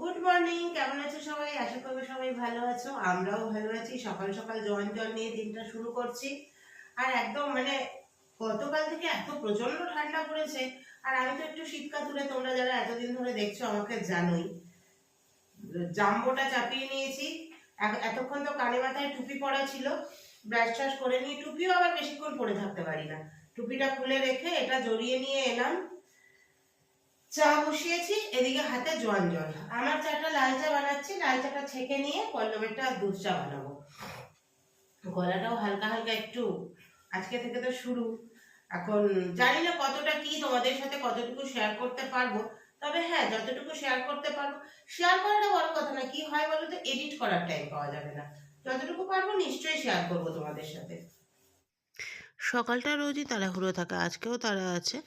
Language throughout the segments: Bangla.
গুড মর্নিং কেমন আছো সবাই? আশা করব সবাই ভালো আছো, আমরাও ভালো আছি। সকাল সকাল জল জল নিয়ে দিনটা শুরু করছি। আর একদম মানে গতকাল থেকে এত প্রচণ্ড ঠান্ডা পড়েছে। আর আমি তো একটু শীতকাল তুলে তোমরা যারা এতদিন ধরে দেখছ আমাকে জানোই। জাম্বোটা চাপিয়ে নিয়েছি। এতক্ষণ তো কানে মাথায় টুপি পরা ছিল। ব্রাশ ট্রাশ করে নিয়ে টুপিও আবার বেশিক্ষণ পরে থাকতে পারি না। টুপিটা খুলে রেখে এটা জড়িয়ে নিয়ে এলাম। চা বসিয়েছি, এদিকে হাতে জোয়ান জল। আমার চাটা লাল চা বানাচ্ছি, লাল চাটা ছেঁকে নিয়ে পল্লবেরটা দুধ চা বানাবো। গলাটাও হালকা হালকা একটু, আজকে থেকে তো শুরু। এখন জানি না কতটা কি তোমাদের সাথে কতটুকু শেয়ার করতে পারব, তবে হ্যাঁ যতটুকু শেয়ার করতে পারব শেয়ার করাটা বড় কথা না, কি হয় বলো তো এডিট করার টাইম পাওয়া যাবে না। যতটুকু পারব নিশ্চয়ই শেয়ার করব তোমাদের সাথে। সকালটা রোজই তাড়াহুড়ো থাকে, আজকেও তারা আছে।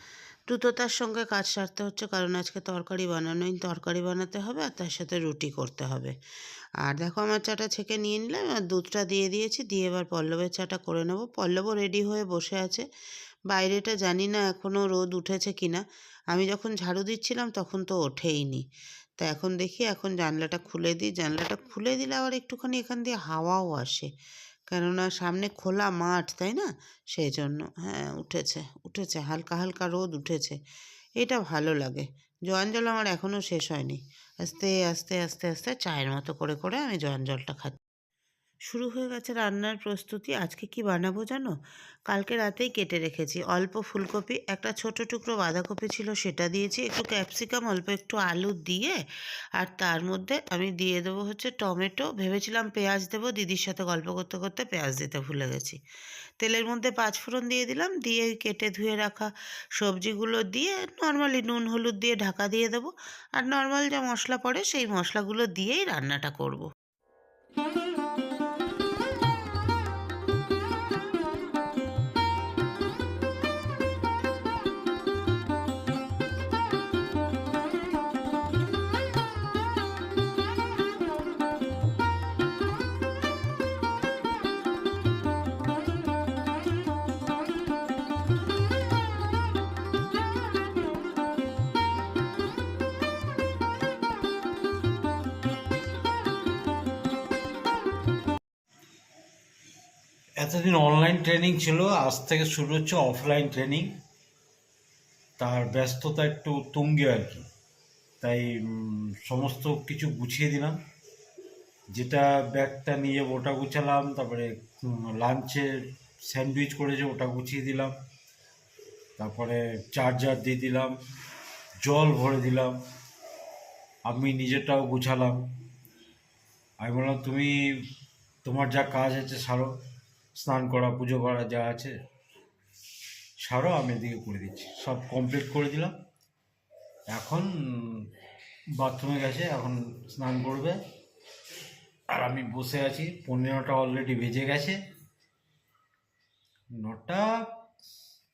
দ্রুততার সঙ্গে কাজ সারতে হচ্ছে, কারণ আজকে তরকারি বানানোই, তরকারি বানাতে হবে আর তার সাথে রুটি করতে হবে। আর দেখো আমার চাটা ছেঁকে নিয়ে নিলাম, আর দুধটা দিয়ে দিয়েছি, দিয়ে এবার পল্লবের চাটা করে নেব। পল্লবও রেডি হয়ে বসে আছে। বাইরেটা জানি না এখনও রোদ উঠেছে কি না আমি যখন ঝাড়ু দিচ্ছিলাম তখন তো ওঠেইনি। তা এখন দেখি, এখন জানলাটা খুলে দিই। জানলাটা খুলে দিলে আবার একটুখানি এখান দিয়ে হাওয়াও আসে। কেননা সামনে খোলা মাঠ, তাই না? সেই জন্য হ্যাঁ উঠেছে উঠেছে, হালকা হালকা রোদ উঠেছে। এটা ভালো লাগে। জোয়ান জল আমার এখনও শেষ হয়নি। আস্তে আস্তে আস্তে আস্তে চায়ের মতো করে করে আমি জোয়ান জলটা খাচ্ছি। শুরু হয়ে গেছে রান্নার প্রস্তুতি। আজকে কি বানাবো জানো? কালকে রাতেই কেটে রেখেছি। অল্প ফুলকপি, একটা ছোট টুকরো বাঁধাকপি ছিল সেটা দিয়েছি। একটু ক্যাপসিকাম, অল্প একটু আলু দিয়ে, আর তার মধ্যে আমি দিয়ে দেবো হচ্ছে টমেটো। ভেবেছিলাম পেঁয়াজ দেবো, দিদির সাথে গল্প করতে করতে পেঁয়াজ দিতে ভুলে গেছি। তেলের মধ্যে পাঁচ ফোড়ন দিয়ে দিলাম, দিয়ে কেটে ধুয়ে রাখা সবজিগুলো দিয়ে নর্মালি নুন, হলুদ দিয়ে ঢাকা দিয়ে দেবো। আর নর্মাল যা মশলা পড়ে সেই মশলাগুলো দিয়েই রান্নাটা করব। এতদিন অনলাইন ট্রেনিং ছিল, আজ থেকে শুরু হচ্ছে অফলাইন ট্রেনিং তার ব্যস্ততা একটু তুঙ্গে আর কি। তাই সমস্ত কিছু গুছিয়ে দিলাম। যেটা ব্যাগটা নিয়ে ওটা গুছালাম, তারপরে লাঞ্চে স্যান্ডউইচ করেছে ওটা গুছিয়ে দিলাম। তারপরে চার্জার দিয়ে দিলাম, জল ভরে দিলাম। আমি নিজেরটাও গুছালাম। আমি বললাম, তুমি, তোমার যা কাজ আছে সারো। স্নান করা, পুজো করা যা আছে, সারো, আমি এদিকে করে দিচ্ছি। সব কমপ্লিট করে দিলাম। এখন বাথরুমে গেছে, এখন স্নান করবে। আর আমি বসে আছি, পনেরোটা অলরেডি ভেজে গেছে। নটা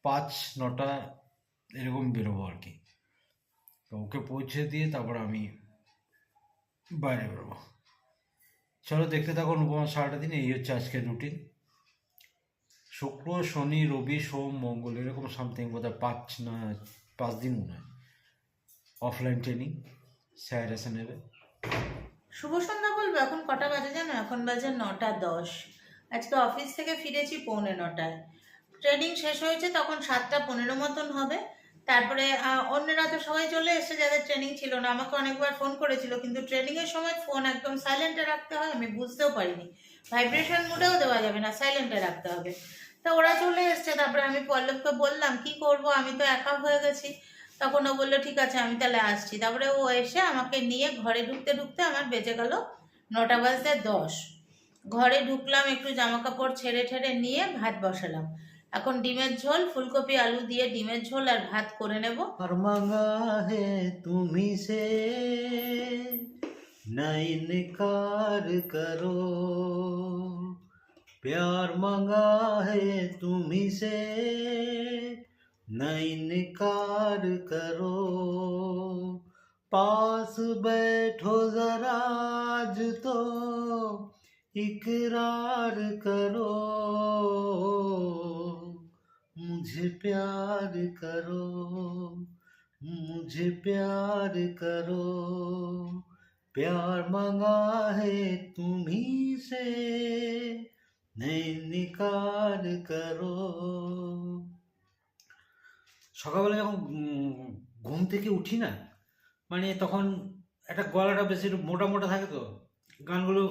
পাঁচ, নটা এরকম বেরোবো আর কি। তো ওকে পৌঁছে দিয়ে তারপর আমি বাইরে বেরোবো। চলো দেখতে থাকুন উপমা সারাটা দিন, এই হচ্ছে আজকের রুটিন শুক্র, শনি, রবি, সোম, মঙ্গল এরকম সামথিং বোধহয় পাঁচ না, পাঁচ দিন মনে হয়। অফলাইন ট্রেনিং স্যার এসে নেবে। শুভ সন্ধ্যা বলব, এখন কটা বাজে জানো? এখন বাজে নটা দশ। আজকে অফিস থেকে ফিরেছি পৌনে নটায়। ট্রেনিং শেষ হয়েছে, তখন সাতটা পনেরো মতন হবে। তারপরে অন্যরা তো সবাই চলে এসেছে, যাদের ট্রেনিং ছিল না। আমাকে অনেকবার ফোন করেছিল, কিন্তু ট্রেনিংয়ের সময় ফোন একদম সাইলেন্টে রাখতে হয়, আমি বুঝতেও পারিনি। ভাইব্রেশন মুডেও দেওয়া যাবে না সাইলেন্টে রাখতে হবে। তা ওরা চলে এসছে, তারপরে আমি পল্লবকে বললাম, কি করব? আমি তো একা হয়ে গেছি। তখন ও বলল, ঠিক আছে, আমি তাহলে আসছি। তারপরে ও এসে আমাকে নিয়ে ঘরে ঢুকতে ঢুকতে আমার বেজে গেল নটা বাজতে দশ। ঘরে ঢুকলাম, একটু জামা কাপড় ছেড়ে ঠেড়ে নিয়ে ভাত বসালাম। এখন ডিমের ঝোল, ফুলকপি, আলু দিয়ে ডিমের ঝোল আর ভাত করে নেব। হে তুমি সে না কার করো। प्यार मंगा है तुम्ही से न इनकार करो। पास बैठो जरा आज तो इकरार करो। मुझे प्यार करो, मुझे प्यार करो। प्यार मांगा है तुम्ही से নৈনিকার করো। সকালবেলা যখন ঘুম থেকে উঠি না মানে তখন একটা গলাটা বেশি মোটা মোটা থাকে তো, গানগুলো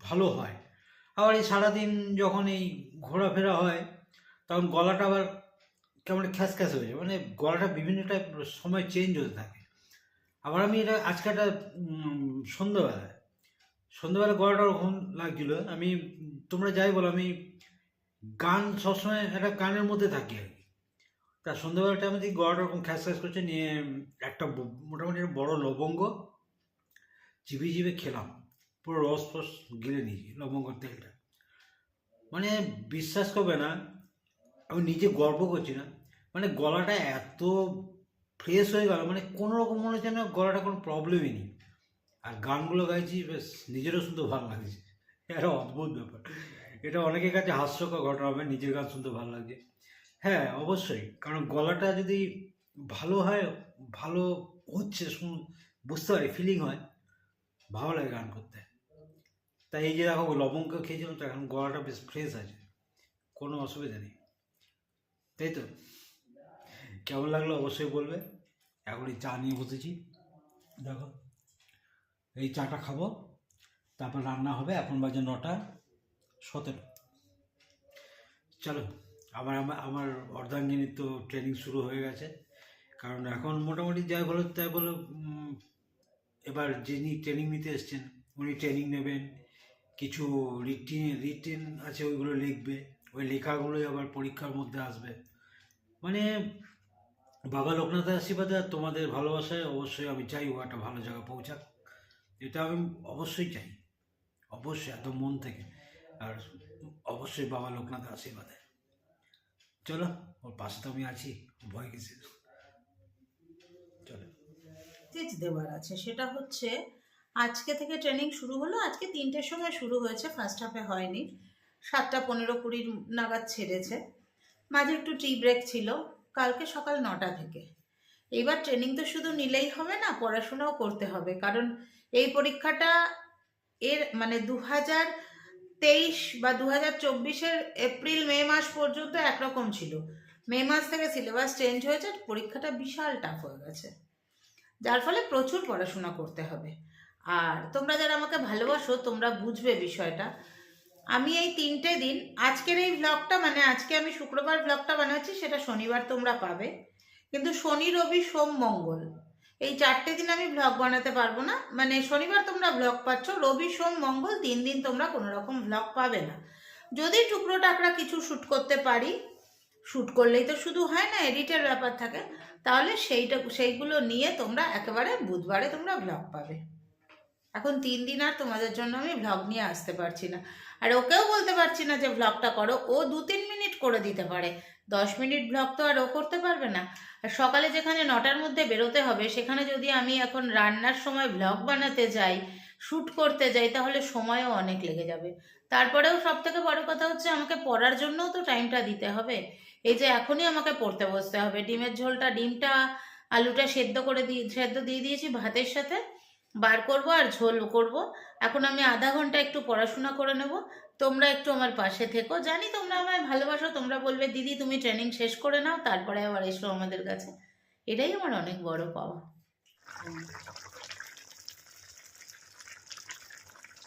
ভালো হয়। আবার এই সারাদিন যখন এই ঘোরাফেরা হয়, তখন গলাটা আবার কেমন খ্যাস খ্যাস হয়ে যায় মানে গলাটা বিভিন্ন টাইপ সময় চেঞ্জ হতে থাকে। আবার আমি এটা, আজকে একটা সন্ধ্যাবেলায় সন্ধ্যাবেলা গলাটা ওরকম লাগছিল, আমি তোমরা যাই বলো, আমি গান সবসময় একটা গানের মধ্যে থাকি। আর কি তা সন্ধ্যাবেলা টাইমে দেখি গলাটা ওরকম খ্যাস খ্যাস করছে, নিয়ে একটা মোটামুটি একটা বড় লবঙ্গ চিবি চিবে খেলাম। পুরো রস ফস গিলে নিয়েছি লবঙ্গর তেলটা। মানে বিশ্বাস করবে না, আমি নিজে গর্ব করছি না। মানে গলাটা এত ফ্রেশ হয়ে গেল মানে কোনো রকম মনে হচ্ছে না গলাটা কোনো প্রবলেমই নেই। আর গানগুলো গাইছি, বেশ, নিজেরও শুনতে ভালো লাগছে। একটা অদ্ভুত ব্যাপার। এটা অনেকের কাছে হাস্যকর ঘটনা হবে, নিজের গান শুনতে ভালো লাগছে হ্যাঁ অবশ্যই। কারণ গলাটা যদি ভালো হয়, ভালো হচ্ছে, শুন, বুঝতে পারি ফিলিং হয়, ভালো লাগে গান করতে। তাই এই যে দেখো লবঙ্গ খেয়েছিলাম তো, এখন গলাটা বেশ ফ্রেশ আছে। কোনো অসুবিধা নেই। তাই তো? কেমন লাগল অবশ্যই বলবে। এখন এই চা নিয়ে বসেছি। দেখো, এই চাটা খাব। তারপর রান্না হবে এখন বাজে নটা সতেরো। চলো, আবার আমার আমার অর্ধাঙ্গিনীর তো ট্রেনিং শুরু হয়ে গেছে। কারণ এখন মোটামুটি যাই বলো তাই বলো এবার যিনি ট্রেনিং নিতে এসছেন, উনি ট্রেনিং নেবেন। কিছু রিটিন রিটিন আছে ওইগুলো লিখবে। ওই লেখাগুলোই আবার পরীক্ষার মধ্যে আসবে। মানে বাবা লোকনাথের আশীর্বাদে আর তোমাদের ভালোবাসায় অবশ্যই আমি চাই ও একটা ভালো জায়গা পৌঁছাক। এটা আমি অবশ্যই চাই। অবশ্যই, এত মন থেকে। আর অবশ্যই বাবা লোকনাথ আশীর্বাদে। চলো, ওর পাশে তো আমি আছি, ভয় কিসের? চলো। মেসেজ দেওয়ার আছে, সেটা হচ্ছে, আজকে থেকে ট্রেনিং শুরু হলো, আজকে তিনটের সময় শুরু হয়েছে ফার্স্ট হাফে হয়নি। সাতটা পনেরো কুড়ির নাগাদ ছেড়েছে। মাঝে একটু টি ব্রেক ছিল, কালকে সকাল নটা থেকে। এইবার ট্রেনিং তো শুধু নিলেই হবে না, পড়াশোনাও করতে হবে, কারণ এই পরীক্ষাটা এর মানে দু হাজার তেইশ বা দু হাজার চব্বিশের এপ্রিল, মে মাস পর্যন্ত একরকম ছিল। মে মাস থেকে সিলেবাস চেঞ্জ হয়েছে পরীক্ষাটা বিশাল টাফ হয়ে গেছে। যার ফলে প্রচুর পড়াশোনা করতে হবে। আর তোমরা যারা আমাকে ভালোবাসো, তোমরা বুঝবে বিষয়টা। আমি এই তিনটে দিন, আজকের এই ব্লগটা মানে আজকে আমি শুক্রবার ব্লগটা বানাচ্ছি সেটা শনিবার তোমরা পাবে। কিন্তু শনি, রবি, সোম, মঙ্গল। এই চারটে দিন আমি ব্লগ বানাতে পারব না। মানে শনিবার তোমরা ব্লগ পাচ্ছ, রবি, সোম, মঙ্গল দিন দিন তোমরা কোনো রকম ব্লগ পাবে না। যদি টুকরো টাকরা কিছু শ্যুট করতে পারি শ্যুট করলেই তো শুধু হয় না এডিটের ব্যাপার থাকে, তাহলে সেইটা, সেইগুলো নিয়ে তোমরা একেবারে বুধবারে তোমরা ব্লগ পাবে। এখন তিন দিন আর তোমাদের জন্য আমি ভ্লগ নিয়ে আসতে পারছি না। আর ওকেও বলতে পারছি না যে ভ্লগটা করো, ও দু তিন মিনিট করে দিতে পারে। দশ মিনিট ভ্লগ তো আর ও করতে পারবে না। আর সকালে যেখানে নটার মধ্যে বেরোতে হবে, সেখানে যদি আমি এখন রান্নার সময় ভ্লগ বানাতে যাই শ্যুট করতে যাই, তাহলে সময়ও অনেক লেগে যাবে। তারপরেও সব থেকে বড় কথা হচ্ছে, আমাকে পড়ার জন্যও তো টাইমটা দিতে হবে। এই যে এখনই আমাকে পড়তে বসতে হবে। ডিমের ঝোলটা, ডিমটা, আলুটা সেদ্ধ করে দিয়ে, সেদ্ধ দিয়ে দিয়েছি ভাতের সাথে। বার করব আর ঝোল করব। এখন আমি আধা ঘণ্টা একটু পড়াশোনা করে নেব। তোমরা একটু আমার পাশে থেকো। জানি তোমরা আমায় ভালোবাসো। তোমরা বলবে, দিদি, তুমি ট্রেনিং শেষ করে নাও, তারপরে আবার এসো আমাদের কাছে। এটাই আমার অনেক বড় পাওয়া।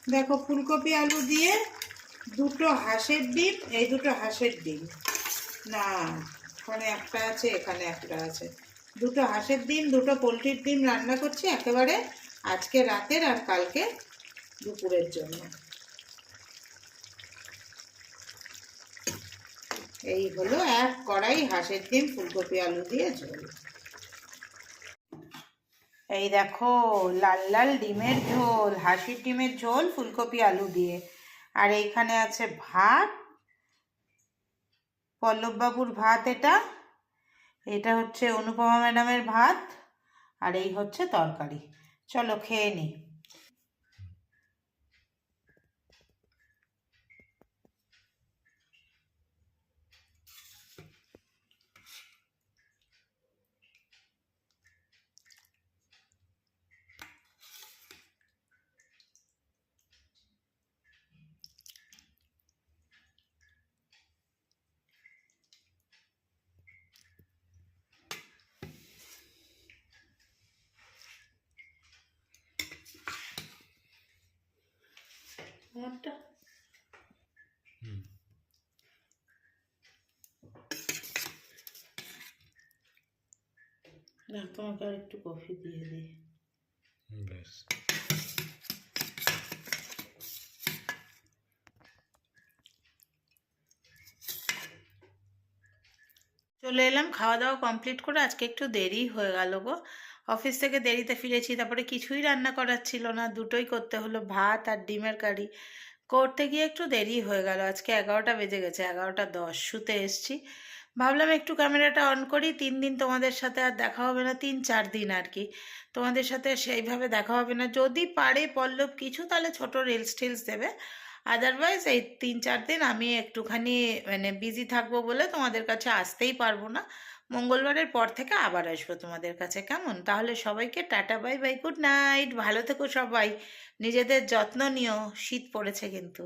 দেখো, ফুলকপি আলু দিয়ে দুটো হাঁসের ডিম, এই দুটো হাঁসের ডিম। না ওখানে একটা আছে, এখানে একটা আছে। দুটো হাঁসের ডিম, দুটো পোলট্রির ডিম রান্না করছি, একেবারে আজকে রাতের আর কালকে দুপুরের জন্য। এই হলো এক কড়াই হাঁসের ডিম, ফুলকপি, আলু দিয়ে ঝোল। এই দেখো, লাল লাল ডিমের ঝোল, হাঁসির ডিমের ঝোল, ফুলকপি, আলু দিয়ে। আর এইখানে আছে ভাত, পল্লববাবুর ভাত এটা। এটা হচ্ছে অনুপমা ম্যাডামের ভাত, আর এই হচ্ছে তরকারি। চলো খেয়ে নিই আমারটা রাখ তোমাকে আর একটু কফি দিয়ে দিই ব্যাস। চলে এলাম খাওয়া দাওয়া কমপ্লিট করে আজকে একটু দেরি হয়ে গেল গো। অফিস থেকে দেরিতে ফিরেছি, তারপরে কিছুই রান্না করার ছিল না, দুটোই করতে হলো, ভাত আর ডিমের কারি। করতে গিয়ে একটু দেরি হয়ে গেল, আজকে এগারোটা বেজে গেছে, এগারোটা দশ, শুতে এসছি। ভাবলাম একটু ক্যামেরাটা অন করি, তিন দিন তোমাদের সাথে আর দেখা হবে না, তিন চার দিন আর কি। তোমাদের সাথে সেইভাবে দেখা হবে না, যদি পারে পল্লব কিছু, তাহলে ছোট রিলস টিলস দেবে। আদারওয়াইজ এই তিন, চার দিন আমি একটুখানি মানে বিজি থাকব বলে তোমাদের কাছে আসতেই পারব না। মঙ্গলবারের পর থেকে আবার আসব তোমাদের কাছে, কেমন? তাহলে সবাইকে tata bye bye good night ভালো থেকো সবাই। নিজেদের যত্ন নিও। শীত পড়েছে কিন্তু।